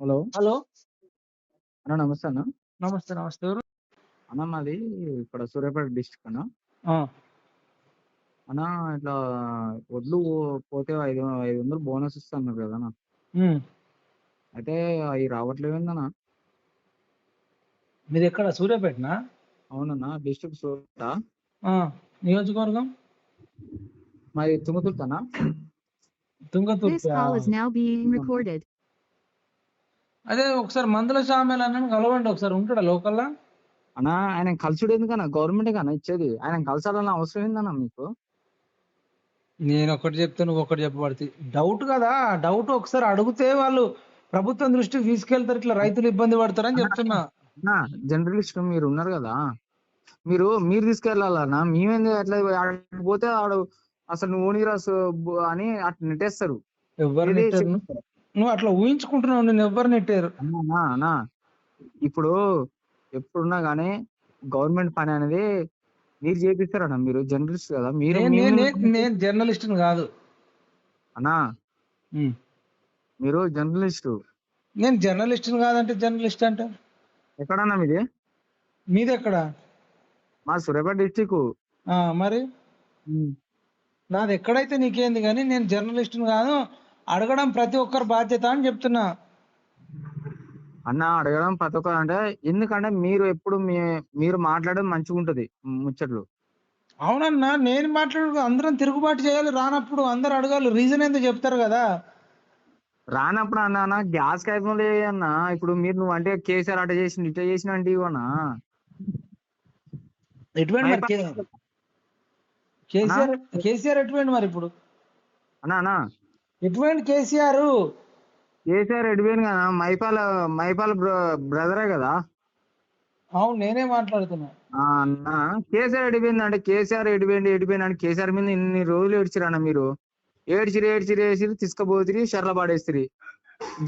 Hello. Hello. అన్న నమస్తే అన్న. నమస్తే నమస్తే. ఎవరు? అన్న మాది ఇక్కడ సూర్యాపేట డిస్ట్రిక్ట్ అన్న. ఆ, అన్న ఇట్లా వడ్లు పోతే ఐదు ఐదు వందలు బోనస్ ఇస్తున్నారు కదా అన్న. ఉమ్. అయితే అవి రావట్లేదు ఏందన్న మీది ఎక్కడ? సూర్యాపేటనా? అవునన్న డిస్ట్రిక్ట్ సూర్యాపేట. ఆ, నియోజకవర్గం? మాది తుంగతుర్తి అన్న. This Thungathurthi call is now being recorded. అదే ఒకసారి మందుల సామెలు అన్నాను కలవండి ఒకసారి ఉంటాడా లోకల్లా? అన్న ఆయన కలుసుడు ఎందుకన్నా? గవర్నమెంట్ కన్నా ఇచ్చేది. ఆయన కలసాలన్న అవసరం ఏందన్న మీకు? నేను ఒకటి చెప్తే నువ్వు ఒకటి చెప్పబడితే. డౌట్ కదా డౌట్ ఒకసారి అడిగితే వాళ్ళు ప్రభుత్వం దృష్టికి తీసుకెళ్తారు ఇట్లా రైతులు ఇబ్బంది పడతారని చెప్తున్నా. అన్న జర్నలిస్ట్ మీరు ఉన్నారు కదా. మీరు మీరు తీసుకెళ్ళాలన్నా మేమేంది అట్లా పోతే ఆడు అసలు నువ్వు ఓనిరా అని అట్లా నెట్టేస్తారు. ఎవరు నువ్వు? అట్లా ఊహించుకుంటున్నావు నేను ఎవరు నెట్టారు. అన్నా అన్నా ఇప్పుడు ఎప్పుడున్నా గానీ గవర్నమెంట్ పని అనేది మీరు చేపిస్తారన్న మీరు జర్నలిస్ట్ కదా మీరు నేను జర్నలిస్ట్ కాదు. అన్నా. మీరు జర్నలిస్ట్. నేను జర్నలిస్ట్ కాదంటే జర్నలిస్ట్ అంటే? ఎక్కడన్నా మీది? మీది ఎక్కడ మా సూర్యాపేట డిస్టిక్ ఆ, మరి? నాది ఎక్కడైతే నీకేంది కానీ నేను జర్నలిస్ట్ కాదు అడగడం ప్రతి ఒక్కరి బాధ్యత అని చెప్తున్నా. అన్న అడగడం ప్రతి ఒక్క అంటే ఎందుకంటే మీరు ఎప్పుడు మీరు మాట్లాడడం మంచిగా ఉంటది ముచ్చట్లు. అవునన్నా నేను మాట్లాడు అందరం తిరుగుబాటు చేయాలి రానప్పుడు అందరు అడగాలి రీజన్ ఏందో చెప్తారు కదా. రానప్పుడు అన్న అన్న గ్యాస్ కాగితం అన్న ఇప్పుడు మీరు నువ్వు అంటే కేసీఆర్ అట చేసి ఇట చేసిన అంటే ఇవన్నా ఎటువంటి కేసీఆర్ కేసీఆర్ ఎటువంటి మరి ఇప్పుడు? అన్న అన్న ఎటువంటి కేసీఆర్? కేసీఆర్ ఎడిపోయింది కదా మైపాల మైపాల బ్రదరే కదా? అవును నేనే మాట్లాడుతున్నా. అన్న కేసీఆర్ ఎడిపోయింది అంటే కేసీఆర్ ఎడిపోయింది ఎడిపోయింది అంటే కేసీఆర్ మీద ఇన్ని రోజులు ఏడ్చిరన్న మీరు. ఏడ్చిరి ఏడ్చిరి ఏడ్చిరి తీసుకుపోతిరి షర్ల పడేసిరి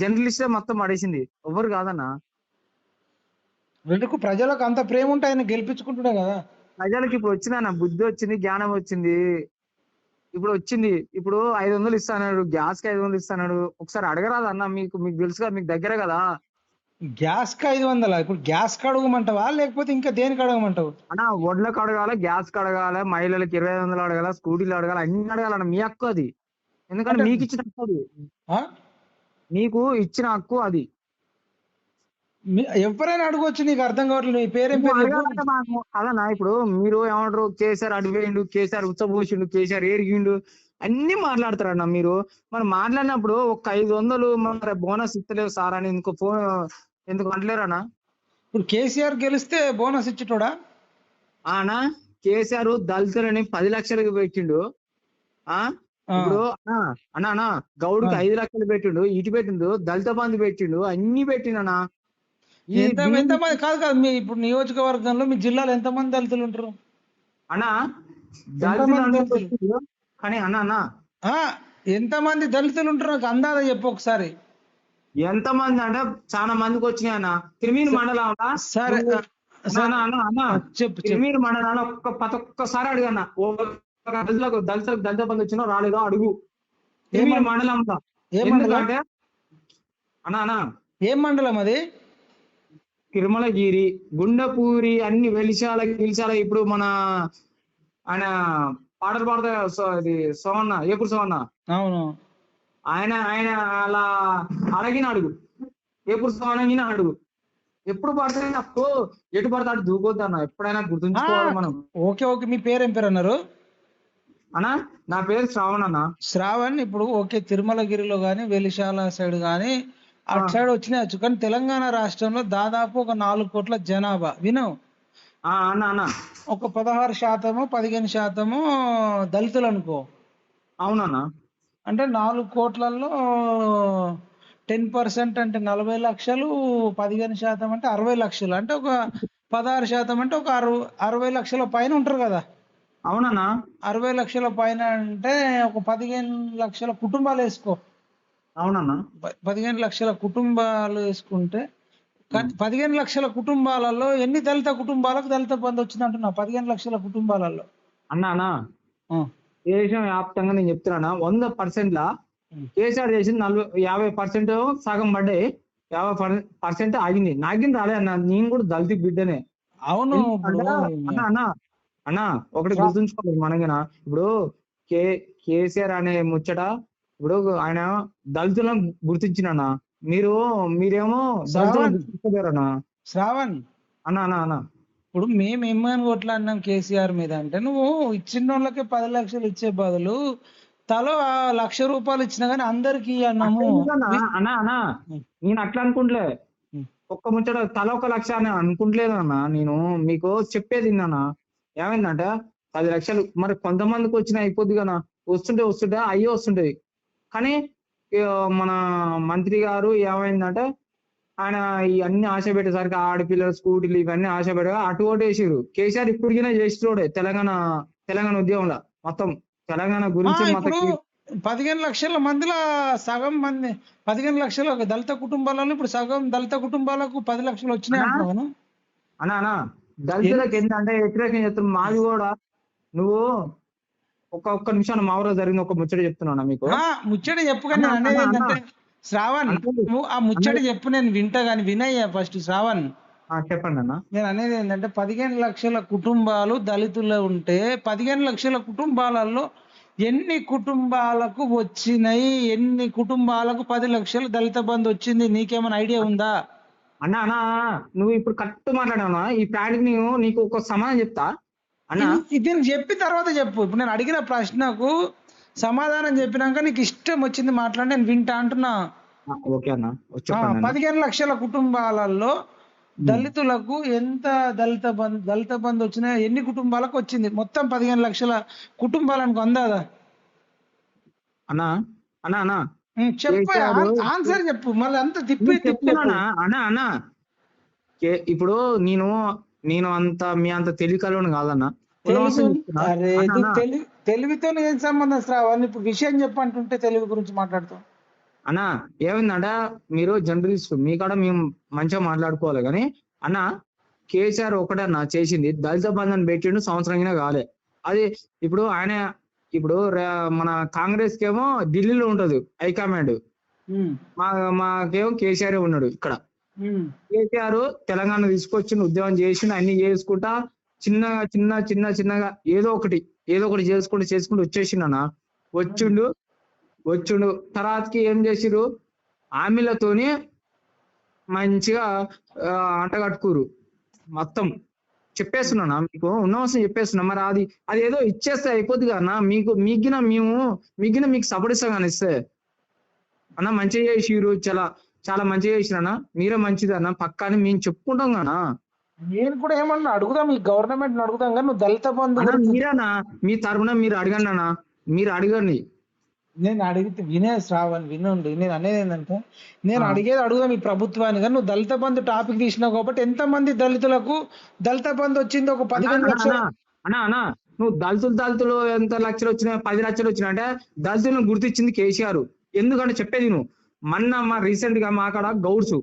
జర్నలిస్టే మొత్తం పడేసింది. ఎవరు కాదన్న. ఎందుకు? ప్రజలకు అంత ప్రేమ ఉంటే ఆయన గెలిపించుకుంటున్నా కదా. ప్రజలకి ఇప్పుడు వచ్చిందన్న బుద్ధి వచ్చింది జ్ఞానం వచ్చింది. ఇప్పుడు వచ్చింది. ఇప్పుడు ఐదు వందలు ఇస్తాడు గ్యాస్కి ఐదు వందలు ఇస్తాడు ఒకసారి అడగరాదు అన్న. మీకు మీకు తెలుసు కదా మీకు దగ్గర కదా. గ్యాస్కి ఐదు వందల? ఇప్పుడు గ్యాస్కి అడగమంటావా? లేకపోతే ఇంకా దేనికి అడగమంటావు? అన్న వడ్లకు అడగాలి గ్యాస్కి అడగాలి మహిళలకు ఇరవై ఐదు వందలు అడగాలి స్కూటీలు అడగాలి అన్ని అడగాలన్న మీ హక్కు అది. ఎందుకంటే మీకు ఇచ్చిన హక్కు అది? మీకు ఇచ్చిన హక్కు అది. ఎవరైనా అడగొచ్చు నీకు అర్థం కావట్లేదు నీ పేరేం అదన్నా ఇప్పుడు మీరు ఏమంటారు కేసీఆర్ అడిపోయిండు కేసీఆర్ ఉచ్చబోసిండు కేసీఆర్ ఏరిగిండు అన్ని మాట్లాడతారన్న మీరు. మరి మాట్లాడినప్పుడు ఒక ఐదు వందలు మరి బోనస్ ఇస్తలేవు సార్ అని ఇంకో ఫోన్ ఎందుకు అంటలేరన్నా? ఇప్పుడు కేసీఆర్ గెలిస్తే బోనస్ ఇచ్చేటోడా? ఆనా కేసీఆర్ దళితులని పది లక్షలకు పెట్టిండు. ఆ? ఇప్పుడు అన్నా అన్నా అన్నా గౌడ్కి. ఐదు లక్షలు పెట్టిండు ఇటు పెట్టిండు దళిత బంధు పెట్టిండు అన్ని ఎంత దీన్ని- ఎంతమంది కాదు కాదు మీ ఇప్పుడు నియోజకవర్గంలో మీ జిల్లాలో ఎంతమంది దళితులు ఉంటారు? అన్నా ఎంతమంది. కానీ అన్నా అన్నా. ఆ ఎంతమంది దళితులు ఉంటారు నాకు అందాదా చెప్పు ఒకసారి. ఎంత మంది అంటే చాలా మందికి వచ్చినాయి అన్న. తిరుమీరు మండలంలో సరే చెప్పు తిరుమీరు మండలంలో ఒక్క ప్రతి ఒక్కసారి అడిగన్న దళితులకు దళితులకు దళిత బంధు వచ్చినా రాలేదో అడుగు. తిరుమీరు మండలం? మండలంలో. ఏ మండలం ఎందుకంటే అన్న అన్న. ఏం మండలం అది? తిరుమలగిరి గుండెపూరి అన్ని వెలిశాల గిలిశాల ఇప్పుడు మన ఆయన పాటలు పాడతా ఇది సోమన్న ఏపుడు సోమన్న అవును. ఆయన ఆయన అలా అడిగిన అడుగు. ఎప్పుడు అడిగిన అడుగు. ఎప్పుడు పడితే అప్పుడు ఎటు పడతాడు? దూకొద్దు అన్న. ఎప్పుడైనా గుర్తుంచుకోవాలి మనం. Okay okay. మీ పేరు ఏం పేరు అన్నారు? అన్న నా పేరు శ్రావణ్ అన్న. శ్రావణ్ ఇప్పుడు ఓకే. తిరుమలగిరిలో కానీ వెలిశాల సైడ్ కానీ అటు. సైడ్ వచ్చినాయచ్చు కానీ తెలంగాణ రాష్ట్రంలో దాదాపు ఒక నాలుగు కోట్ల జనాభా. విను ఆ, అన్న అన్న. ఒక పదహారు శాతము పదిహేను శాతము దళితులు అనుకో. అవునన్న. అంటే నాలుగు కోట్లలో టెన్ పర్సెంట్ అంటే నలభై లక్షలు పదిహేను శాతం అంటే అరవై లక్షలు. అంటే ఒక పదహారు శాతం అంటే ఒక అరవై అరవై లక్షల పైన ఉంటారు కదా. అవునన్న. అరవై లక్షల పైన అంటే ఒక పదిహేను లక్షల కుటుంబాలు వేసుకో. అవునన్న. పదిహేను లక్షల కుటుంబాలు వేసుకుంటే పదిహేను లక్షల కుటుంబాలలో ఎన్ని దళిత కుటుంబాలకు దళిత బంధు వచ్చింది అంటున్నా పదిహేను లక్షల కుటుంబాలలో. అన్న అన్న. ఆ, దేశం వ్యాప్తంగా నేను చెప్తున్నా వంద పర్సెంట్ లా. కేసీఆర్ చేసింది నలభై యాభై పర్సెంట్ సగం పడ్డాయి. యాభై పర్సెంట్ ఆగింది. నాకేం రాలే అన్న. నేను కూడా దళిత బిడ్డనే. అవును అన్న? అన్న అన్న. ఒకటి గుర్తుంచుకోవాలి మనగిన ఇప్పుడు కే కేసీఆర్ అనే ముచ్చట ఇప్పుడు ఆయన దళితులను గుర్తించిన మీరు మీరేమో దళితులను శ్రావణ్. అన్న అన్న అన్న. ఇప్పుడు మేము ఎమ్మని కొట్లాడినాం కేసీఆర్ మీద అంటే నువ్వు ఇచ్చిన వాళ్ళకి పది లక్షలు ఇచ్చే బదులు తలో లక్ష రూపాయలు ఇచ్చినా కానీ అందరికి అన్నాము? అన్న అన్న. నేను అట్లా అనుకుంటలే. ఒక్క ముచ్చట తల ఒక లక్ష అని అనుకుంటలేదు అన్న నేను మీకు చెప్పేది విన్నానా? ఏమైందంటే పది లక్షలు. మరి కొంతమందికి వచ్చిన అయిపోద్ది కదా. వస్తుంటే వస్తుంటే అయ్యే వస్తుంటది కానీ మన మంత్రి గారు ఏమైందంటే ఆయన ఈ అన్ని ఆశ పెట్టేసరికి ఆడపిల్లల స్కూటీలు ఇవన్నీ ఆశ పెట్టగా అటు ఓటు వేసిరు కేసీఆర్ ఇప్పటికైనా చేసినోడే తెలంగాణ తెలంగాణ ఉద్యమంలో మొత్తం. తెలంగాణ గురించి పదిహేను లక్షల మందిలో సగం మంది పదిహేను లక్షల దళిత కుటుంబాలలో ఇప్పుడు సగం దళిత కుటుంబాలకు పది లక్షలు వచ్చినాయి అన్నా? అంటున్నాను అన్నా దళితులకు ఏంటంటే వ్యతిరేకం చెప్తున్నా మాది కూడా నువ్వు ఒక ఒక్క నిమిషం మా ఊరిలో జరిగిన ఒక ముచ్చట చెప్తున్నా మీకు? ముచ్చట చెప్పు కానీ అన్నా, నేను అనేది ఏంటంటే శ్రావణ్. నువ్వు ఆ ముచ్చట చెప్పు నేను వింటా కానీ వినయ్యా ఫస్ట్ శ్రావణ్. ఆ, చెప్పండి అన్న. నేను అనేది ఏంటంటే పదిహేను లక్షల కుటుంబాలు దళితులు ఉంటే పదిహేను లక్షల కుటుంబాలలో ఎన్ని కుటుంబాలకు వచ్చినాయి ఎన్ని కుటుంబాలకు పది లక్షలు దళిత బంధు వచ్చింది నీకేమైనా ఐడియా ఉందా? అన్నా అన్నా నువ్వు ఇప్పుడు కరెక్ట్ మాట్లాడావునా ఈ ప్రాణికి నేను నీకు ఒక సమాధానం చెప్తా. అన్నా? చెప్పిన తర్వాత చెప్పు. ఇప్పుడు నేను అడిగిన ప్రశ్నకు సమాధానం చెప్పినాక నీకు ఇష్టం వచ్చింది మాట్లాడి నేను వింటా అంటున్నా. ఓకే అన్న. పదిహేను లక్షల కుటుంబాలలో దళితులకు ఎంత దళిత బంధు దళిత బంధు వచ్చినా ఎన్ని కుటుంబాలకు వచ్చింది? మొత్తం పదిహేను లక్షల కుటుంబాలకు అందాదా? అన్నా అన్నా అన్నా. చెప్పు ఆన్సర్ చెప్పు. మళ్ళీ అంత తిప్పి తిప్పి చెప్పు. అన్నా అన్నా ఇప్పుడు నేను నేను అంత మీ అంత తెలివికలోని కాదన్నా. అరే తెలివితో ఏం సంబంధం శ్రావణ్ ఇప్పుడు విషయం చెప్పంటుంటే తెలివి గురించి మాట్లాడుతాం. అన్నా ఏమైందంటే? మీరు జర్నలిస్ట్ మీ కాడ మేము మంచిగా మాట్లాడుకోవాలి కానీ అన్న కేసీఆర్ ఒకటే అన్న చేసింది. దళిత బంధన్ పెట్టిండు సంవత్సరం అయినా కాలే. అది ఇప్పుడు ఆయన ఇప్పుడు మన కాంగ్రెస్ కేమో ఢిల్లీలో ఉంటది హైకమాండ్. మా మాకేమో కేసీఆర్ ఉన్నాడు ఇక్కడ. కేసీఆర్ తెలంగాణ తీసుకొచ్చిండు ఉద్యమం చేసిండు అన్ని చేసుకుంటా చిన్నగా చిన్న చిన్న చిన్నగా ఏదో ఒకటి ఏదో ఒకటి చేసుకుంటూ చేసుకుంటూ వచ్చేసిండు అన్న వచ్చిండు వచ్చిండు. తర్వాతకి ఏం చేసిరు ఆమెలతోని మంచిగా అంటగట్టుకురు మొత్తం. చెప్పేస్తున్నా మీకు? ఉన్నవసం చెప్పేస్తున్నా. మరి అది అది ఏదో ఇచ్చేస్తే అయిపోద్ది కదన్నా మీకు మిగిన మేము మిగిన మీకు సపోర్ట్ కానీ ఇస్తే. అన్న మంచిగా చేసిరు చాలా చాలా మంచిగా చేసిరన్నా మీరే మంచిది అన్న. పక్కాని మేము చెప్పుకుంటాం కదా నేను కూడా ఏమన్నా అడుగుదాం? ఈ గవర్నమెంట్ అడుగుదాం కానీ నువ్వు దళిత బంధు మీరేనా? మీ తరపున మీరు అడగండి అన్న. మీరు అడగండి. నేను అడిగితే వినే శ్రావణ్ వినండి. నేను అనేది ఏంటంటే నేను. అడిగేది అడుగుదాం ఈ ప్రభుత్వాన్ని కానీ నువ్వు దళిత బంధు టాపిక్ తీసినావు కాబట్టి ఎంత మంది దళితులకు దళిత బంధు వచ్చింది? ఒక పదిహేను లక్షలు. అన్న, అన్న నువ్వు దళితులు దళితులు ఎంత లక్షలు వచ్చినాయి? పది లక్షలు వచ్చినాయి అంటే దళితులను గుర్తించింది కేసీఆర్. ఎందుకంటే చెప్పేది నువ్వు మొన్న మా రీసెంట్గా మా కాడ గౌడ్స్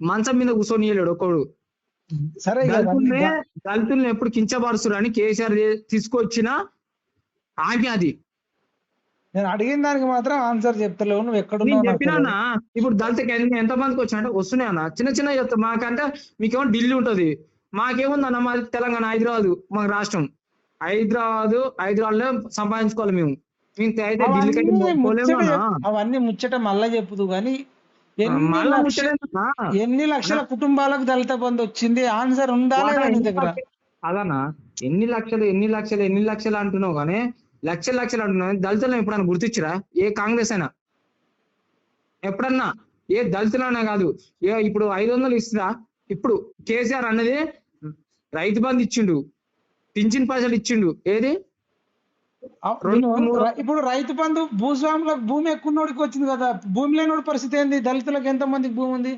మంచం మీద కూర్చొని వెళ్ళాడు ఒకడు సరే దళితుల్ని ఎప్పుడు కించపరుస్తురు అని కేసీఆర్ తీసుకొచ్చిన ఆజ్ఞ అది. నేను అడిగిన దానికి మాత్రం ఆన్సర్ చెప్తలేవు. నువ్వు నాకు చెప్పినా ఇప్పుడు దళితకి ఎంత ఎంత మందికి వచ్చినట్టు వస్తున్నాయి అన్న. చిన్న చిన్న చెప్తా. మాకంటే మీకేమో ఢిల్లీ ఉంటది. మాకేముంది అన్న మాది తెలంగాణ హైదరాబాద్ మాకు రాష్ట్రం. హైదరాబాద్ హైదరాబాద్లో సంపాదించుకోవాలి మేము. అవన్నీ ముచ్చట మళ్ళా చెప్పుదు కానీ ఎన్ని లక్షల కుటుంబాలకు దళిత బంధు వచ్చింది? ఆన్సర్ ఉందా లేదా నీ ఎన్ని దగ్గర. లక్షలు- అదన్నా ఎన్ని లక్షలు ఎన్ని లక్షలు ఎన్ని లక్షలు అంటున్నావు కానీ లక్షలు లక్షలు అంటున్నావు దళితులను ఎప్పుడన్నా గుర్తించరా? ఏ కాంగ్రెస్ అయినా? ఎప్పుడన్నా? ఏ దళితులైనా కాదు. ఏ ఇప్పుడు ఐదు వందలు ఇస్తురా? ఇప్పుడు కేసీఆర్ అన్నది రైతు బంధు ఇచ్చిండు పింఛన్ పైసలు ఇచ్చిండు. ఏది? ఇప్పుడు రైతు బంధు భూస్వాములకు భూమి ఎక్కువనోడికి వచ్చింది కదా? భూమి లేనోడి పరిస్థితి ఏంది? దళితులకు ఎంత మందికి భూమి ఉంది?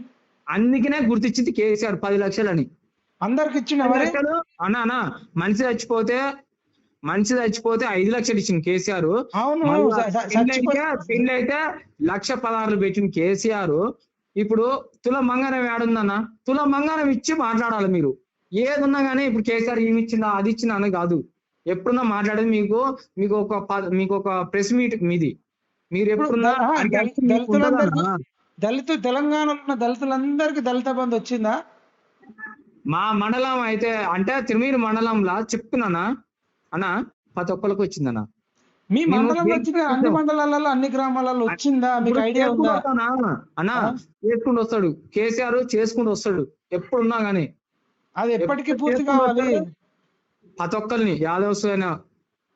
అందుకనే గుర్తించింది కేసీఆర్ పది లక్షలని. అందరికి లక్షలు? అన్నా అన్నా మనిషి చచ్చిపోతే మనిషి చచ్చిపోతే ఐదు లక్షలు ఇచ్చింది కేసీఆర్. అవును అయితే లక్ష పదహారులు పెట్టిన కేసీఆర్. ఇప్పుడు తుల మంగారం ఏడుందన్న తుల మంగారం ఇచ్చి మాట్లాడాలి మీరు. ఏది ఉన్నా కానీ ఇప్పుడు కేసీఆర్ ఏమి ఇచ్చిందా అది ఇచ్చిందా అని కాదు. ఎప్పుడున్నా మాట్లాడేది మీకు మీకు ఒక మీకు ఒక ప్రెస్ మీట్ మీది. మీరు ఎప్పుడున్నా. దళితు తెలంగాణలో ఉన్న దళితులందరికీ దళిత బంధు వచ్చిందా? మా మండలం అయితే అంటే తిరుమీరు మండలంలా చెప్తున్నానా? అన్న ప్రతి ఒక్కరికి వచ్చిందన్న. మీ మండలంలో దేనికి వచ్చిందా? అన్ని? మండలాలలో అన్ని గ్రామాలలో వచ్చిందా? మీకు ఐడియా ఉందా? అన్న? చేసుకుంటూ వస్తాడు. కేసీఆర్ చేసుకుంటూ వస్తాడు. ఎప్పుడున్నా గానీ. అది ఎప్పటికీ పూర్తి కావాలి? ప్రతి ఒక్కరిని యాదవ్స్ అయినా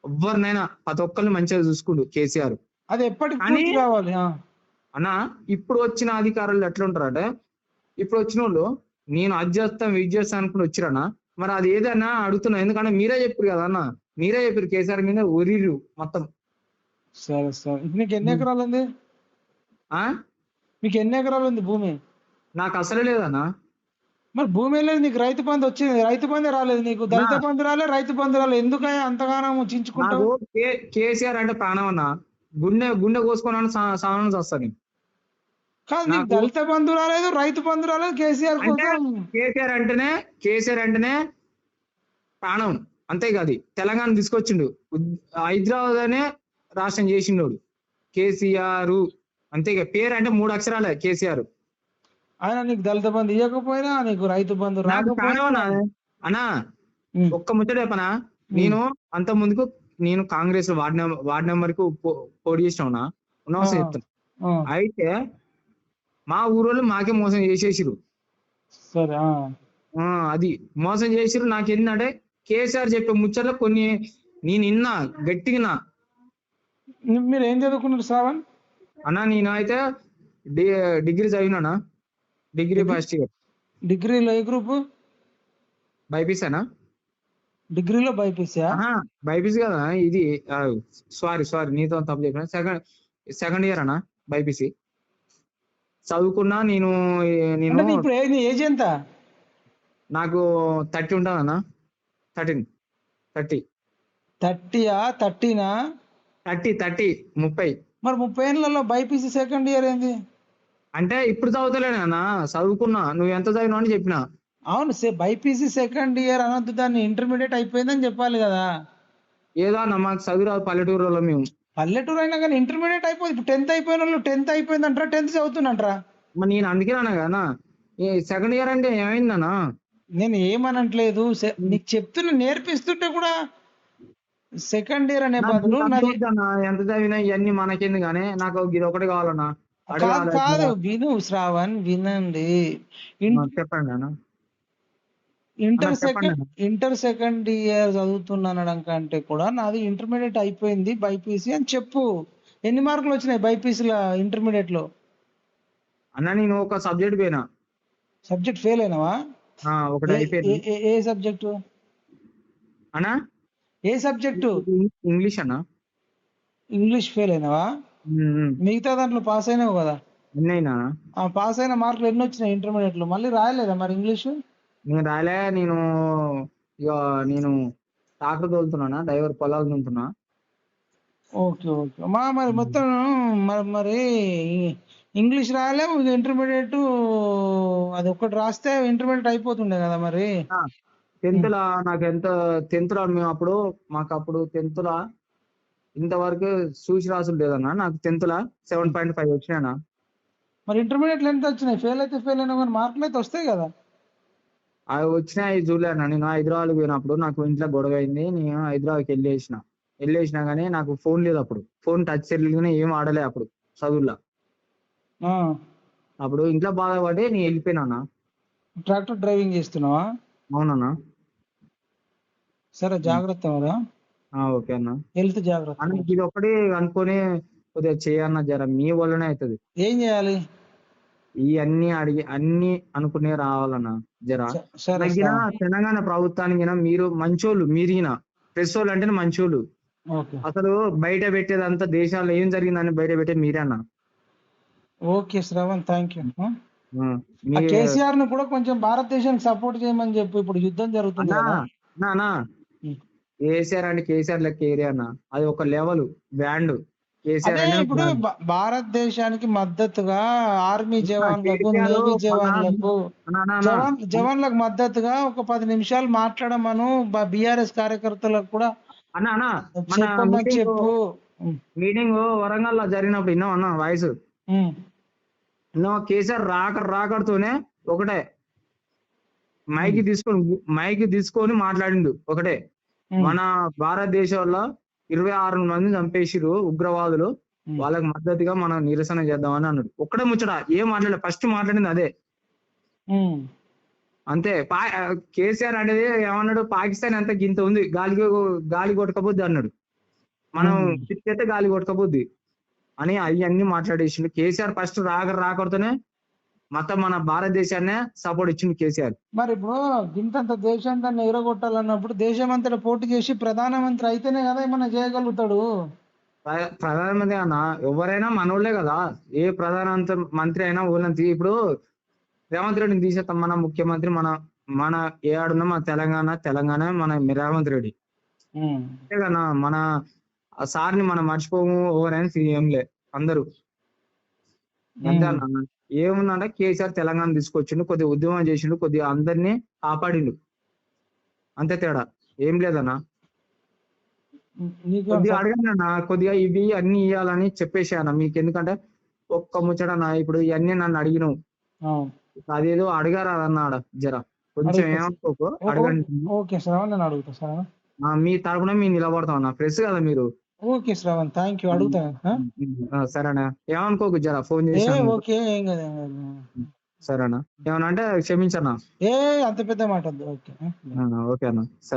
ఎవరినైనా ప్రతి ఒక్కరిని మంచిగా చూసుకుండు కేసీఆర్. అది ఎప్పటికి పూర్తి కావాలి. అన్న ఇప్పుడు వచ్చిన అధికారులు ఎట్లా ఉంటారంటే ఇప్పుడు వచ్చిన వాళ్ళు నేను అది చేస్తాం ఇది చేస్తాను అనుకుని వచ్చిరన్న మరి అది ఏదన్నా అడుగుతున్నా ఎందుకంటే మీరే చెప్పారు కదా అన్న మీరే చెప్పారు కేసీఆర్ మీద ఒరిరు మొత్తం. సరే సరే. నీకు ఎన్ని ఎకరాలు ఉంది ఆ? మీకు ఎన్ని ఎకరాలు ఉంది భూమి? నాకు అసలే లేదన్నా. మరి భూమి లేదు నీకు రైతు బంధు వచ్చింది. రైతు బంధు రాలేదు నీకు. దళిత బంధు రాలేదు రైతు బంధు రాలేదు ఎందుకని అంతగానో చించుకుంటావు? కేసీఆర్ అంటే ప్రాణం అన్న గుండె గుండె కోసుకున్నాను సామాన్ వస్తాను కాదు నీకు దళిత బంధు రాలేదు రైతు బంధు రాలేదు కేసీఆర్ కోసం. కేసీఆర్ అంటేనే కేసీఆర్ అంటేనే ప్రాణం. అంతే కాదు తెలంగాణ తీసుకొచ్చిండు. హైదరాబాద్ అనే రాష్ట్రం చేసిండోడు. కేసీఆర్. అంతే ఇక పేరు అంటే మూడు అక్షరాలే కేసీఆర్. ఆయన నీకు దళిత బంధు ఇవ్వకపోయినా నీకు రైతు బంధు రాకపోయినా ప్రాణం అన్నా. ఒక్క ముచ్చట చెప్పనా? నేను అంత ముందుకు నేను కాంగ్రెస్ వార్డ్ నెంబర్ వార్డ్ నెంబర్కు పోటీ చేసిన ఉన్నా. చెప్తాను అయితే మా ఊరోళ్ళు మాకే మోసం చేసేసిరు సరే అది మోసం చేసిరు నాకు ఏంటంటే కేసీఆర్ చెప్పే ముచ్చట్లు కొన్ని నేను విన్నా గట్టిగా మీరు ఏం చదువుకున్నారు శ్రావణ్? అన్నా నేను అయితే డిగ్రీ చదివినానా డిగ్రీ ఫస్ట్ ఇయర్. డిగ్రీలో ఏ గ్రూప్? బైపీసీ అనా? డిగ్రీలో బైపీసీయా ఆహా, బైపీసీ కదా ఇది సారీ సారీ నీతో తప్పు చెప్పిన. సెకండ్ సెకండ్ ఇయర్ అన్నా బైపీసీ. చదువుకున్నా నేను నేను ఇప్పుడు ఏజ్ ఎంత? నాకు థర్టీ ఉంటుంది అన్న థర్టీన్ థర్టీ. థర్టీయా థర్టీనా? థర్టీ థర్టీ ముప్పై. మరి ముప్పై ఏళ్ళలో బైపీసీ సెకండ్ ఇయర్ ఏంది? అంటే ఇప్పుడు చదువుతలేను అన్న చదువుకున్నా నువ్వు ఎంత చదివినావు అని చెప్పిన. అవును బైపీసీ సెకండ్ ఇయర్ అనొద్దు దాన్ని ఇంటర్మీడియట్ అయిపోయిందని చెప్పాలి కదా. ఏదో అన్న మాకు చదువు రాదు పల్లెటూరులో మేము. పల్లెటూరు అయినా కానీ ఇంటర్మీడియట్ అయిపోయింది. ఇప్పుడు టెన్త్ అయిపోయిన వాళ్ళు టెన్త్ అయిపోయింది అంటారా టెన్త్ చదువుతున్నంటారా మరి నేను అందుకే అన్నా కదా సెకండ్ ఇయర్ అంటే ఏమైందన్నా నేను ఏమనట్లేదు సె- నీకు చెప్తున్నా నేర్పిస్తుంటే కూడా సెకండ్ ఇయర్ అనే బదులు ఎంత చదివినా ఇవన్నీ మనకేంది కానీ నాకు ఇది ఒకటి కావాలన్నా. కాదు విను శ్రావణ్ వినండి. చెప్పండి inter second inter second year చదువుతున్నానడం కంటే కూడా నాది ఇంటర్మీడియట్ అయిపోయింది బైపీసీ అని చెప్పు. ఎన్ని మార్కులు వచ్చినాయి బైపీసీలో ఇంటర్మీడియట్లో అన్న నేను ఒక సబ్జెక్ట్ పోయినా. సబ్జెక్ట్ ఫెయిల్ అయినావా? ఏ- సబ్జెక్టు? అన్నా? ఏ సబ్జెక్టు? ఇంగ్లీష్ అన్న. ఇంగ్లీష్ ఫెయిల్ అయినావా. మిగతా దాంట్లో పాస్ అయినావు కదా? ఎన్నైనా? పాస్ అయిన మార్కులు ఎన్ని వచ్చినాయి ఇంటర్మీడియట్లో మళ్ళీ రాయలేదా మరి ఇంగ్లీష్? నేను రాలే నేను ఇక నేను ట్రాక్టర్ తోలుతున్నానా డ్రైవర్ పొలాలు తింటున్నా ఓకే ఓకే. మా మరి మొత్తం మరి మరి ఇంగ్లీష్ రాయలే ఇంటర్మీడియట్ అది ఒక్కటి రాస్తే ఇంటర్మీడియట్ అయిపోతుండే కదా మరి? టెన్త్ లా నాకు ఎంత టెన్త్ లా మేము అప్పుడు మాకు అప్పుడు టెన్త్ లా ఇంతవరకు చూసి రాసులు లేదన్నా నాకు టెన్త్ లా సెవెన్ పాయింట్ ఫైవ్ వచ్చినాయన్నా మరి ఇంటర్మీడియట్ ఎంత వచ్చినాయి. ఫెయిల్ అయితే ఫెయిల్ అయినా కానీ మార్కులు అయితే వస్తాయి కదా. అవి వచ్చినాయి చూడలే అన్న. నేను హైదరాబాద్ పోయినప్పుడు నాకు ఇంట్లో గొడవ అయింది. నేను హైదరాబాద్కి వెళ్ళేసిన. వెళ్ళేసిన కానీ నాకు ఫోన్ లేదు అప్పుడు. ఫోన్ టచ్ సెల్లుగానే ఏం ఆడలే అప్పుడు చదువులా ఆ, అప్పుడు ఇంట్లో బాధపడి నేను వెళ్ళిపోయినా ట్రాక్టర్ డ్రైవింగ్ చేస్తున్నావా? అవునన్నా. సరే జాగ్రత్త ఓకే అన్న. హెల్త్ జాగ్రత్త. అన్న ఇది ఒకటి అనుకొని కొద్దిగా చేయన్న జర మీ వల్లనే అవుతుంది ఏం చేయాలి? ఈ అన్ని అడిగి అన్ని అనుకునే రావాలన్న జర. తగ్గిన. తెలంగాణ ప్రభుత్వానికి మీరు మంచోళ్ళు మీరిగిన. ప్రెస్ వాళ్ళు అంటేనే మంచోళ్ళు. అసలు బయట పెట్టేదంతా దేశాల్లో ఏం జరిగిందని బయట పెట్టేది మీరే అన్న ఓకే శ్రవణ్. Thank you. కేసీఆర్ను కూడా కొంచెం భారతదేశానికి సపోర్ట్ చేయమని చెప్పు. ఇప్పుడు యుద్ధం జరుగుతుంది నా. కేసీఆర్ అంటే కేసీఆర్ లెక్క ఏరియా అన్న. అది ఒక లెవెల్ బ్యాండ్. కేసీఆర్ ఇప్పుడు భారతదేశానికి మద్దతుగా ఆర్మీ జవాన్లకు నేవీ జవాన్లకు జవాన్లకు మద్దతుగా ఒక పది నిమిషాలు మాట్లాడమను బీఆర్ఎస్ కార్యకర్తలకు కూడా అన్నా అన్నా చెప్పు. మీటింగ్ వరంగల్లో జరిగినప్పుడు విన్నాం అన్న వాయిస్. నువ్వు కేసీఆర్ రాక రాకడుతూనే ఒకటే. మైక్ తీసుకొని మైక్ తీసుకొని మాట్లాడిండు ఒకటే. మన భారతదేశంలో ఇరవై ఆరు మంది చంపేసిరు ఉగ్రవాదులు. వాళ్ళకి మద్దతుగా మనం నిరసన చేద్దామని అన్నాడు. ఒక్కడే ముచ్చట ఏం మాట్లాడలేదు ఫస్ట్ మాట్లాడింది అదే. అంతే కేసీఆర్ అనేది ఏమన్నాడు పాకిస్తాన్ అంత గింత ఉంది గాలి గాలి కొట్టకపోద్ది అన్నాడు. మనం. తిట్టేస్తే గాలి కొట్టకపోద్ది అని అవన్నీ మాట్లాడేసిండు. కేసీఆర్ ఫస్ట్ రాక రాకడుతూనే మొత్తం మన భారతదేశాన్నే సపోర్ట్ ఇచ్చిండు కేసీఆర్. మరి ఇప్పుడు ఇంతంత దేశాంతాన్ని ఎగరగొట్టాలన్నప్పుడు దేశం అంతటా పోటీ చేసి ప్రధానమంత్రి అయితేనే కదా ఏమన్నా చేయగలుగుతాడు? ప్ర- ప్రధానమంత్రి అన్న ఎవరైనా మనోళ్ళే కదా. ఏ ప్రధాన మంత్రి అయినా ఊళ్ళని ఇప్పుడు రేవంత్ రెడ్డిని తీసేస్తాం మన ముఖ్యమంత్రి మన మన ఏ ఆడున్నా మన తెలంగాణ తెలంగాణ మన రేవంత్ రెడ్డి. అంతే కదా మన సార్ని మనం మర్చిపోము ఎవరైనా సీఎంలే అందరూ. అంతే అన్న. ఏముందంటే కేసీఆర్ తెలంగాణ తీసుకొచ్చిండు కొద్దిగా ఉద్యమం చేసిండు కొద్దిగా అందరినీ కాపాడిండు. అంతే తేడా. ఏం లేదన్న. కొద్దిగా అడగండి అన్న. కొద్దిగా ఇవి అన్ని ఇవ్వాలని చెప్పేసాను మీకు ఎందుకంటే ఒక్క ముచ్చటన్న ఇప్పుడు ఇవన్నీ నన్ను అడిగినావు. అదేదో అడగారా అన్నాడ జర. కొంచెం. ఏమనుకోకు. అడగండి. ఓకే శ్రవణ్ నేను అడుగుతా సరేనా ఆ, మీ తరపున మీ నిలబడతాం అన్న. ప్రెస్ కదా మీరు. ఓకే శ్రవణ్ థ్యాంక్ యూ అడుగుతా సరేనా. ఏమనుకోకు జర ఫోన్ చేశాను. ఓకే ఏం కదా. సరేనా. ఏమన్నా అంటే క్షమించన్నా ఏ అంత పెద్ద మాట ఓకే ఓకే అన్న. సరే.